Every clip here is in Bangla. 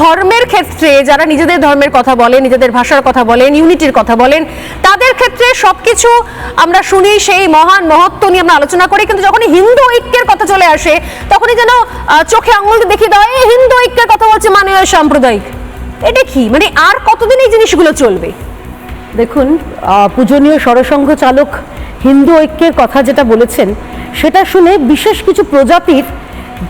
ধর্মের ক্ষেত্রে যারা নিজেদের ধর্মের কথা বলেন, নিজেদের ভাষার কথা বলেন, ইউনিটির কথা বলেন, তাদের ক্ষেত্রে সবকিছু আমরা শুনি সেই মহান মহত্ব নিয়ে আমরা আলোচনা করি। কিন্তু যখনই হিন্দু ঐক্যের কথা চলে আসে, তখনই যেন চোখে আঙুল দেখিয়ে দেওয়া এই হিন্দু ঐক্যের কথা বলছে মাননীয় সাম্প্রদায়িক। এটা কি? মানে আর কতদিন এই জিনিসগুলো চলবে? দেখুন পূজনীয় সরসংঘ চালক হিন্দু ঐক্যের কথা যেটা বলেছেন, সেটা শুনে বিশেষ কিছু প্রজাতির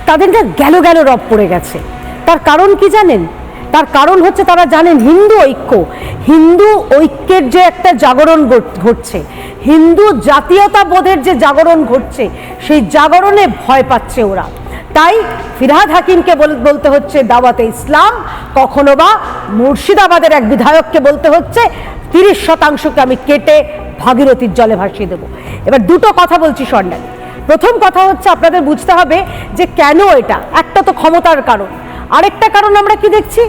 তাদের গেল গেল রব পড়ে গেছে। তার কারণ কি জানেন? তার কারণ হচ্ছে তারা জানেন হিন্দু ঐক্য। হিন্দু ঐক্যের যে একটা জাগরণ ঘট- ঘটছে, হিন্দু জাতীয়তাবোধের যে জাগরণ ঘটছে, সেই জাগরণে ভয় পাচ্ছে ওরা। তাই ফিরহাদ হাকিমকে বল- বলতে হচ্ছে দাওয়াতে ইসলাম, কখনো বা মুর্শিদাবাদের এক বিধায়ককে বলতে হচ্ছে, তিরিশ শতাংশকে আমি কেটে ভাগীরথীর জলে ভাসিয়ে দেবো। এবার দুটো কথা বলছি স্বর্ণালী। প্রথম কথা হচ্ছে আপনাদের বুঝতে হবে যে কেন এটা? একটা তো ক্ষমতার কারণ। আরেকটা কারণ আমরা কি দেখছি?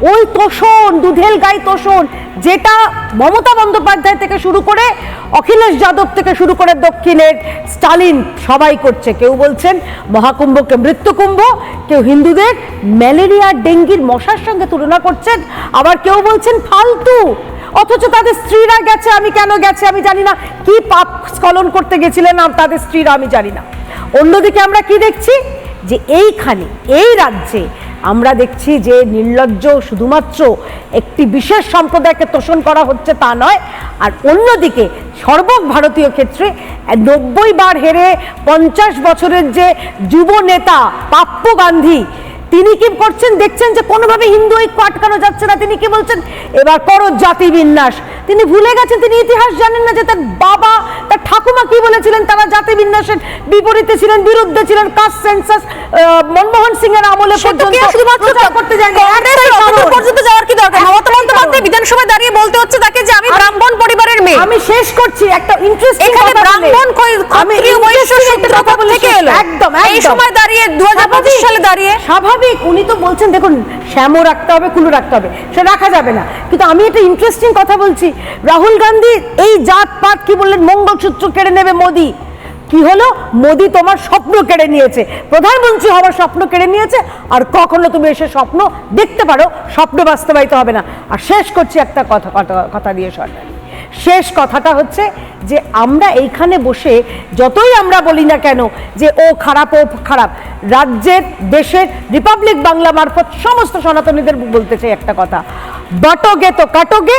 ওই তোষণ, দুধেল গাই তোষণ, যেটা মমতা বন্দ্যোপাধ্যায় থেকে শুরু করে অখিলেশ যাদব থেকে শুরু করে দক্ষিণের স্টালিন সবাই করছে। কেউ বলছেন মহাকুম্ভকে মৃত্যুকুম্ভ, কেউ হিন্দুদের ম্যালেরিয়া, ডেঙ্গির মশার সঙ্গে তুলনা করছেন, আবার কেউ বলছেন ফালতু। অথচ তাদের স্ত্রীরা গেছে, আমি কেন গেছে আমি জানি না। কি পাপ স্খলন করতে গেছিলেন আম- তাদের স্ত্রীরা আমি জানি না। অন্যদিকে আমরা কি দেখছি? যে এইখানে, এই রাজ্যে আমরা দেখছি যে নির্লজ্জ শুধুমাত্র একটি বিশেষ সম্প্রদায়কে তোষণ করা হচ্ছে তা নয়, আর অন্যদিকে সর্বভারতীয় ক্ষেত্রে নব্বই বার হেরে পঞ্চাশ বছরের যে যুব নেতা পাপ্পু গান্ধী তিনি কি করছেন? দেখছেন যে কোনোভাবে হিন্দু ঐক্য আটকানো যাচ্ছে না। তিনি কি বলছেন? এবার করো জাতি বিন্যাস। তিনি ভুলে গেছেন তিনি ইতিহাস জানেন না যে তার বাবা তার ঠাকুমা কি বলেছিলেন? তারা জাতি বিন্যাসের বিপরীতে ছিলেন বিরুদ্ধে ছিলেন কাস্ট সেন্সাস মনমোহন সিং এর আমলে করতে যায়নি। পর্যন্ত যাওয়ার কি দরকার। বিধানসভায় দাঁড়িয়ে বলতে হচ্ছে তাকে যে আমি ব্রাহ্মণ পরিবারের মেয়ে আমি শেষ করছি একটা ইন্টারেস্টিং এখানে ব্রাহ্মণ ক্ষত্রিয় বৈশ্য শূদ্র কোথা থেকে এলো। একদম এই সময় দাঁড়িয়ে দু স্বাভাবিক। সালে দাঁড়িয়ে। স্বাভাবিক উনি তো বলছেন দেখুন শ্যামও রাখতে হবে কুলু রাখতে হবে রাখা যাবে না। কিন্তু আমি একটা ইন্টারেস্টিং কথা বলছি। রাহুল গান্ধী এই জাত পাত কি বললেন? মঙ্গলসূত্র কেড়ে নেবে মোদি। কি হলো? মোদি তোমার স্বপ্ন কেড়ে নিয়েছে। প্রধানমন্ত্রী হওয়ার স্বপ্ন কেড়ে নিয়েছে আর কখনো তুমি এসে স্বপ্ন দেখতে পারো স্বপ্ন বাস্তবায়িত হবে না। আর শেষ করছি একটা কথা কথা- কথা দিয়ে সরকার। শেষ কথাটা হচ্ছে যে আমরা এইখানে বসে যতই আমরা বলি না কেন যে ও খারাপ ও খারাপ, রাজ্যের, দেশের, রিপাবলিক বাংলা মারফত সমস্ত সনাতনীদের বলতে চাই একটা কথা। বটগে তো কাটোগে,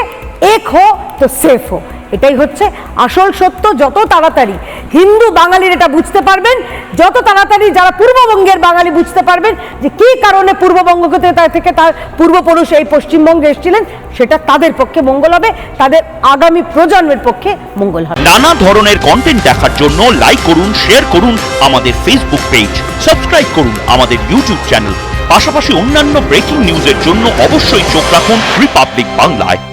এক হো তো সেফ হো। এটাই হচ্ছে আসল সত্য, যত তাড়াতাড়ি হিন্দু বাঙালির এটা বুঝতে পারবেন, যত তাড়াতাড়ি যারা পূর্ববঙ্গের বাঙালি বুঝতে পারবেন যে কি কারণে পূর্ববঙ্গ থেকে- থেকে তার পূর্বপুরুষ এই পশ্চিমবঙ্গে এসেছিলেন, সেটা তাদের পক্ষে মঙ্গল হবে, তাদের আগামী প্রজন্মের পক্ষে মঙ্গল হবে। নানা ধরনের কন্টেন্ট দেখার জন্য লাইক করুন শেয়ার করুন আমাদের ফেসবুক পেজ সাবস্ক্রাইব করুন আমাদের ইউটিউব চ্যানেল পাশাপাশি অন্যান্য ব্রেকিং নিউজের জন্য অবশ্যই চোখ রাখুন রিপাবলিক বাংলায়